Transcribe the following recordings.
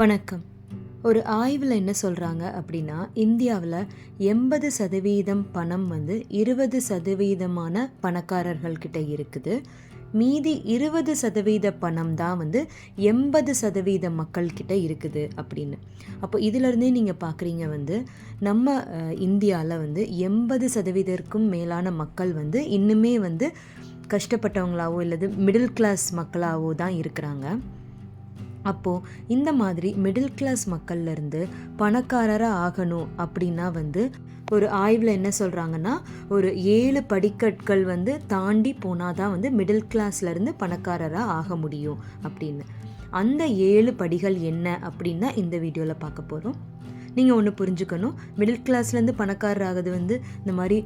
வணக்கம். ஒரு ஆய்வில் என்ன சொல்கிறாங்க அப்படின்னா இந்தியாவில் எண்பது சதவீதம் பணம் வந்து இருபது சதவீதமான பணக்காரர்கள்கிட்ட இருக்குது. மீதி இருபது சதவீத பணம் தான் வந்து எண்பது சதவீத மக்கள்கிட்ட இருக்குது அப்படின்னு. அப்போ இதிலருந்தே நீங்கள் பார்க்குறீங்க வந்து நம்ம இந்தியாவில் வந்து எண்பது சதவீதத்திற்கும் மேலான மக்கள் வந்து இன்னுமே வந்து கஷ்டப்பட்டவங்களாவோ இல்லது மிடில் கிளாஸ் மக்களாவோ தான் இருக்கிறாங்க. அப்போது இந்த மாதிரி மிடில் கிளாஸ் மக்கள்லேருந்து பணக்காரராக ஆகணும் அப்படின்னா வந்து ஒரு ஆய்வில் என்ன சொல்கிறாங்கன்னா ஒரு ஏழு படிக்கட்கள் வந்து தாண்டி போனால் தான் வந்து மிடில் கிளாஸ்லேருந்து பணக்காரராக ஆக முடியும் அப்படின்னு. அந்த ஏழு படிகள் என்ன அப்படின்னு இந்த வீடியோவில் பார்க்க போகிறோம் நீங்கள் ஒன்று புரிஞ்சுக்கணும். மிடில் கிளாஸ்லேருந்து பணக்காரர் ஆகுது வந்து இந்த மாதிரி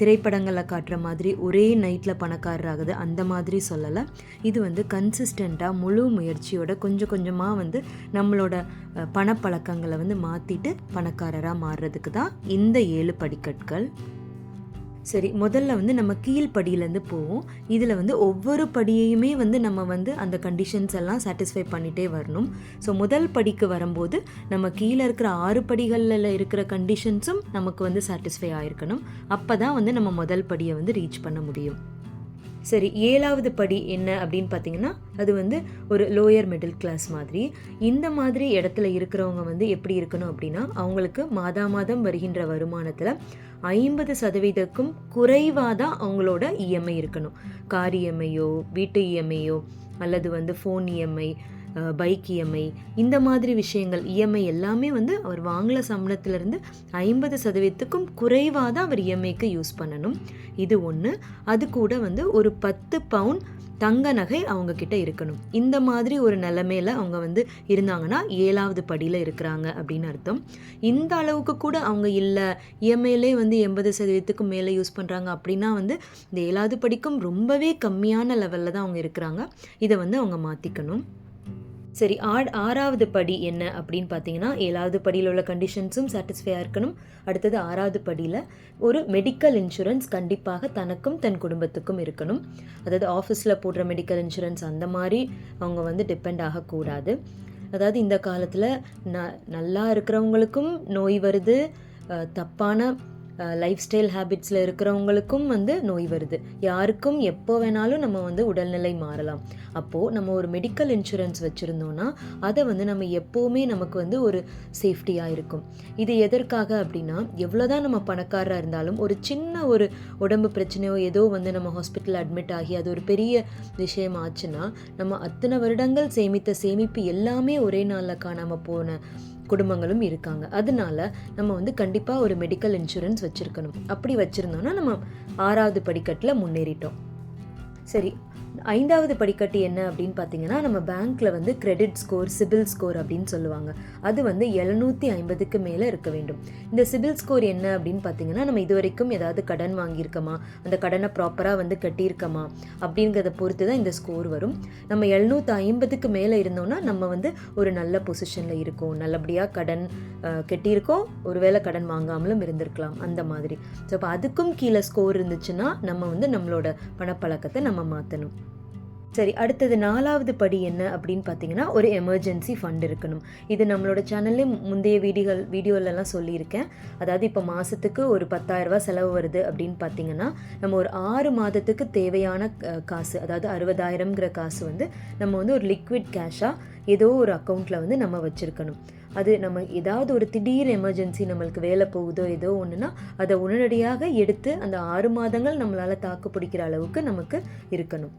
திரைப்படங்களில் காட்டுற மாதிரி ஒரே நைட்டில் பணக்காரர் ஆகுது அந்த மாதிரி சொல்லலை. இது வந்து கன்சிஸ்டண்ட்டாக முழு முயற்சியோட கொஞ்சம் கொஞ்சமாக வந்து நம்மளோட பணப்பழக்கங்களை வந்து மாற்றிட்டு பணக்காரராக மாறுறதுக்கு தான் இந்த ஏழு படிக்கட்கள் சரி முதல்ல வந்து நம்ம கீழ்ப்படியிலேருந்து போவோம். இதில் வந்து ஒவ்வொரு படியையுமே வந்து நம்ம வந்து அந்த கண்டிஷன்ஸ் எல்லாம் சாட்டிஸ்ஃபை பண்ணிகிட்டே வரணும். ஸோ முதல் படிக்கு வரும்போது நம்ம கீழே இருக்கிற ஆறு படிகளில் இருக்கிற கண்டிஷன்ஸும் நமக்கு வந்து சாட்டிஸ்ஃபை ஆயிருக்கணும். அப்போ தான் வந்து நம்ம முதல் படியை வந்து ரீச் பண்ண முடியும். சரி ஏழாவது படி என்ன அப்படின்னு பார்த்தீங்கன்னா அது வந்து ஒரு லோயர் மிடில் கிளாஸ் மாதிரி. இந்த மாதிரி இடத்துல இருக்கிறவங்க வந்து எப்படி இருக்கணும் அப்படின்னா அவங்களுக்கு மாதா மாதம் வருகின்ற வருமானத்தில் ஐம்பது சதவீதக்கும் குறைவாக தான் அவங்களோட இஎம்ஐ இருக்கணும். கார் இஎம்ஐயோ வீட்டு இஎம்ஐயோ அல்லது வந்து ஃபோன் இஎம்ஐ பைக் இஎம்ஐ இந்த மாதிரி விஷயங்கள் இஎம்ஐ எல்லாமே வந்து அவர் வாங்கின சம்பளத்திலிருந்து ஐம்பது சதவீதத்துக்கும் குறைவாக தான் அவர் இஎம்ஐக்கு யூஸ் பண்ணணும். இது ஒன்று அது கூட வந்து ஒரு பத்து பவுன் தங்க நகை அவங்க கிட்ட இருக்கணும். இந்த மாதிரி ஒரு நிலைமையில அவங்க வந்து இருந்தாங்கன்னா ஏழாவது படியில் இருக்கிறாங்க அப்படின்னு அர்த்தம். இந்த அளவுக்கு கூட அவங்க இல்லை இஎம்ஐலே வந்து எண்பது சதவீதத்துக்கும் மேலே யூஸ் பண்ணுறாங்க அப்படின்னா வந்து இந்த ஏழாவது படிக்கும் ரொம்பவே கம்மியான லெவலில் தான் அவங்க இருக்கிறாங்க. இதை வந்து அவங்க மாற்றிக்கணும் சரி ஆட் ஆறாவது படி என்ன அப்படின்னு பார்த்தீங்கன்னா ஏழாவது படியில் உள்ள கண்டிஷன்ஸும் சாட்டிஸ்ஃபையாக இருக்கணும். அடுத்தது ஆறாவது படியில் ஒரு மெடிக்கல் இன்சூரன்ஸ் கண்டிப்பாக தனக்கும் தன் குடும்பத்துக்கும் இருக்கணும். அதாவது ஆஃபீஸில் போடுற மெடிக்கல் இன்சூரன்ஸ் அந்த மாதிரி அவங்க வந்து டிபெண்ட் ஆகக்கூடாது. அதாவது இந்த காலத்தில் ந நல்லா இருக்கிறவங்களுக்கும் நோய் வருது தப்பான லைஃப் ஸ்டைல் ஹேபிட்ஸில் இருக்கிறவங்களுக்கும் வந்து நோய் வருது. யாருக்கும் எப்போ வேணாலும் நம்ம வந்து உடல்நிலை மாறலாம். அப்போது நம்ம ஒரு மெடிக்கல் இன்சூரன்ஸ் வச்சுருந்தோன்னா அதை வந்து நம்ம எப்போவுமே நமக்கு வந்து ஒரு சேஃப்டியாக இருக்கும். இது எதற்காக அப்படின்னா எவ்வளோதான் நம்ம பணக்காரராக இருந்தாலும் ஒரு சின்ன ஒரு உடம்பு பிரச்சனையோ ஏதோ வந்து நம்ம ஹாஸ்பிட்டல் அட்மிட் ஆகி அது ஒரு பெரிய விஷயம் ஆச்சுன்னா நம்ம அத்தனை வருடங்கள் சேமித்த சேமிப்பு எல்லாமே ஒரே நாளில் காணாமல் போன குடும்பங்களும் இருக்காங்க. அதனால நம்ம வந்து கண்டிப்பாக ஒரு மெடிக்கல் இன்சூரன்ஸ் வச்சுருக்கணும். அப்படி வச்சுருந்தோன்னா நம்ம ஆறாவது படிக்கட்டில் முன்னேறிட்டோம். சரி ஐந்தாவது படிக்கட்டு என்ன அப்படின்னு பார்த்தீங்கன்னா நம்ம பேங்க்கில் வந்து கிரெடிட் ஸ்கோர் சிபில் ஸ்கோர் அப்படின்னு சொல்லுவாங்க. அது வந்து எழுநூற்றி ஐம்பதுக்கு மேலே இருக்க வேண்டும். இந்த சிபில் ஸ்கோர் என்ன அப்படின்னு பார்த்தீங்கன்னா நம்ம இது வரைக்கும் ஏதாவது கடன் வாங்கியிருக்கோமா? அந்த கடனை ப்ராப்பராக வந்து கட்டியிருக்கோமா? அப்படிங்கிறத பொறுத்து தான் இந்த ஸ்கோர் வரும். நம்ம எழுநூற்றி ஐம்பதுக்கு மேலே இருந்தோம்னா நம்ம வந்து ஒரு நல்ல பொசிஷனில் இருக்கோம். நல்லபடியாக கடன் கட்டியிருக்கோம். ஒருவேளை கடன் வாங்காமலும் இருந்திருக்கலாம். அந்த மாதிரி. ஸோ அப்போ அதுக்கும் கீழே ஸ்கோர் இருந்துச்சுன்னா நம்ம வந்து நம்மளோட பணப்பழக்கத்தை நம்ம மாற்றணும் சரி அடுத்தது நாலாவது படி என்ன அப்படின்னு பார்த்தீங்கன்னா ஒரு எமர்ஜென்சி ஃபண்ட் இருக்கணும். இது நம்மளோட சேனல்லே முந்தைய வீடியோகள் வீடியோலலாம் சொல்லியிருக்கேன். அதாவது இப்போ மாதத்துக்கு ஒரு பத்தாயிரரூபா செலவு வருது அப்படின்னு பார்த்தீங்கன்னா நம்ம ஒரு ஆறு மாதத்துக்கு தேவையான காசு அதாவது அறுபதாயிரம்ங்கிற காசு வந்து நம்ம வந்து ஒரு லிக்விட் கேஷாக ஏதோ ஒரு அக்கௌண்ட்டில் வந்து நம்ம வச்சுருக்கணும். அது நம்ம ஏதாவது ஒரு திடீர் எமர்ஜென்சி நம்மளுக்கு வேலை போகுதோ ஏதோ ஒன்றுனா அதை உடனடியாக எடுத்து அந்த ஆறு மாதங்கள் நம்மளால் தாக்கு பிடிக்கிற அளவுக்கு நமக்கு இருக்கணும்.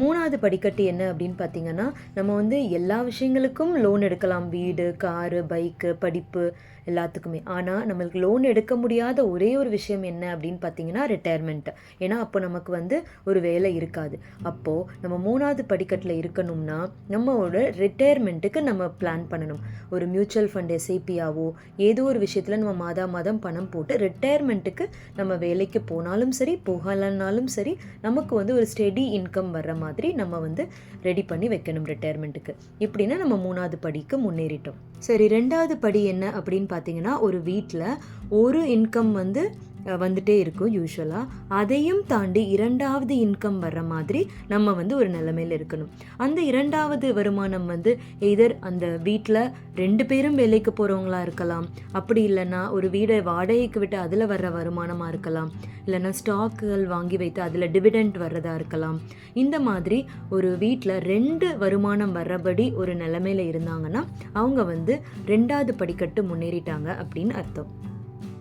மூணாவது படிக்கட்டு என்ன அப்படின்னு பார்த்தீங்கன்னா நம்ம வந்து எல்லா விஷயங்களுக்கும் லோன் எடுக்கலாம். வீடு காரு பைக்கு படிப்பு எல்லாத்துக்குமே. ஆனால் நம்மளுக்கு லோன் எடுக்க முடியாத ஒரே ஒரு விஷயம் என்ன அப்படின்னு பார்த்தீங்கன்னா ரிட்டையர்மெண்ட் ஏன்னா அப்போ நமக்கு வந்து ஒரு வேலை இருக்காது. அப்போது நம்ம மூணாவது படிக்கட்டில் இருக்கணும்னா நம்மளோட ரிட்டையர்மெண்ட்டுக்கு நம்ம பிளான் பண்ணணும். ஒரு மியூச்சுவல் ஃபண்ட் எஸ்ஐபியாவோ ஏதோ ஒரு விஷயத்தில் நம்ம மாதா மாதம் பணம் போட்டு ரிட்டையர்மெண்ட்டுக்கு நம்ம வேலைக்கு போனாலும் சரி போகலனாலும் சரி நமக்கு வந்து ஒரு ஸ்டெடி இன்கம் வர்ற மாதிரி நம்ம வந்து ரெடி பண்ணி வைக்கணும் ரிட்டையர்மெண்ட்டுக்கு இப்படின்னா நம்ம மூணாவது படிக்கு முன்னேறிட்டோம். சரி ரெண்டாவது படி என்ன அப்படின்னு பார்த்தீங்கன்னா ஒரு வீட்டில் ஒரு இன்கம் வந்து வந்துட்டே இருக்கும் யூஸ்வலாக அதையும் தாண்டி இரண்டாவது இன்கம் வர்ற மாதிரி நம்ம வந்து ஒரு நிலைமையில் இருக்கணும். அந்த இரண்டாவது வருமானம் வந்து எதர் அந்த வீட்டில் ரெண்டு பேரும் வேலைக்கு போகிறவங்களா இருக்கலாம். அப்படி இல்லைன்னா ஒரு வீடை வாடகைக்கு விட்டு அதில் வர்ற வருமானமாக இருக்கலாம். இல்லைன்னா ஸ்டாக்குகள் வாங்கி வைத்து அதில் டிவிடெண்ட் வர்றதா இருக்கலாம். இந்த மாதிரி ஒரு வீட்டில் ரெண்டு வருமானம் வர்றபடி ஒரு நிலைமையில் இருந்தாங்கன்னா அவங்க வந்து ரெண்டாவது படிக்கட்டு முன்னேறிட்டாங்க அப்படின்னு அர்த்தம்.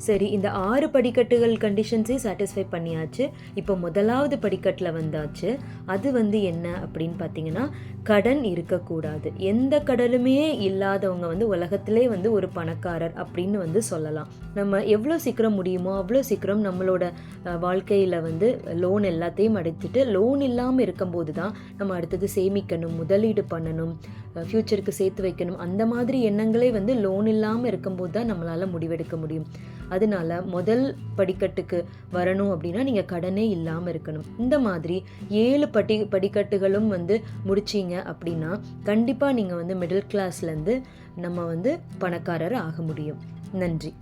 சரி இந்த ஆறு படிக்கட்டுகள் கண்டிஷன்ஸே சாட்டிஸ்ஃபை பண்ணியாச்சு. இப்போ முதலாவது படிக்கட்டில் வந்தாச்சு. அது வந்து என்ன அப்படின்னு பார்த்தீங்கன்னா கடன் இருக்கக்கூடாது. எந்த கடனுமே இல்லாதவங்க வந்து உலகத்திலே வந்து ஒரு பணக்காரர் அப்படின்னு வந்து சொல்லலாம். நம்ம எவ்வளோ சீக்கிரம் முடியுமோ அவ்வளோ சீக்கிரம் நம்மளோட வாழ்க்கையில் வந்து லோன் எல்லாத்தையும் அடைச்சிட்டு லோன் இல்லாமல் இருக்கும்போது தான் நம்ம அடுத்தது சேமிக்கணும் முதலீடு பண்ணணும் ஃப்யூச்சருக்கு சேர்த்து வைக்கணும். அந்த மாதிரி எண்ணங்களே வந்து லோன் இல்லாமல் இருக்கும்போது தான் நம்மளால் முடிவெடுக்க முடியும். அதனால முதல் படிக்கட்டுக்கு வரணும் அப்படின்னா நீங்கள் கடனே இல்லாமல் இருக்கணும். இந்த மாதிரி ஏழு படி படிக்கட்டுகளும் வந்து முடிச்சிங்க அப்படின்னா கண்டிப்பாக நீங்கள் வந்து மிடில் கிளாஸ்லேருந்து நம்ம வந்து பணக்காரர் ஆக முடியும். நன்றி.